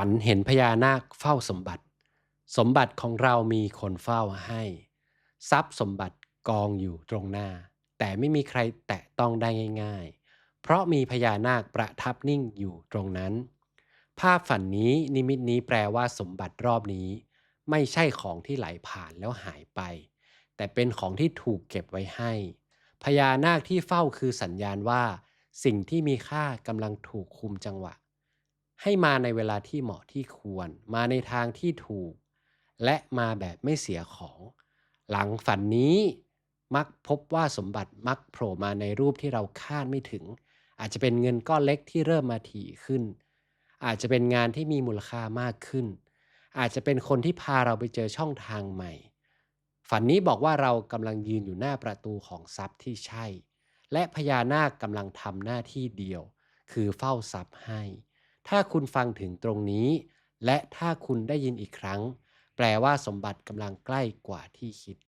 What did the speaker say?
ฝันเห็นพญานาคเฝ้าสมบัติ สมบัติของเรามีคนเฝ้าให้ ทรัพย์สมบัติกองอยู่ตรงหน้า แต่ไม่มีใครแตะต้องได้ง่าย ๆ เพราะมีพญานาคประทับนิ่งอยู่ตรงนั้น ภาพฝันนี้นิมิตนี้แปลว่าสมบัติรอบนี้ ไม่ใช่ของที่ไหลผ่านแล้วหายไป แต่เป็นของที่ถูกเก็บไว้ให้ พญานาคที่เฝ้าคือสัญญาณว่า สิ่งที่มีค่ากำลังถูกคุมจังหวะ ให้มาในเวลาที่เหมาะที่ควร มาในทางที่ถูก และมาแบบไม่เสียของ หลังฝันนี้มักพบว่าสมบัติมักโผล่มาในรูปที่เราคาดไม่ถึง อาจจะเป็นเงินก้อนเล็กที่เริ่มมาถี่ขึ้น อาจจะเป็นงานที่มีมูลค่ามากขึ้น อาจจะเป็นคนที่พาเราไปเจอช่องทางใหม่ ฝันนี้บอกว่าเรากำลังยืนอยู่หน้าประตูของทรัพย์ที่ใช่ และพญานาคกำลังทำหน้าที่เดียว คือเฝ้าทรัพย์ให้ ถ้าคุณฟังถึงตรงนี้ และถ้าคุณได้ยินอีกครั้ง แปลว่าสมบัติกำลังใกล้กว่าที่คิด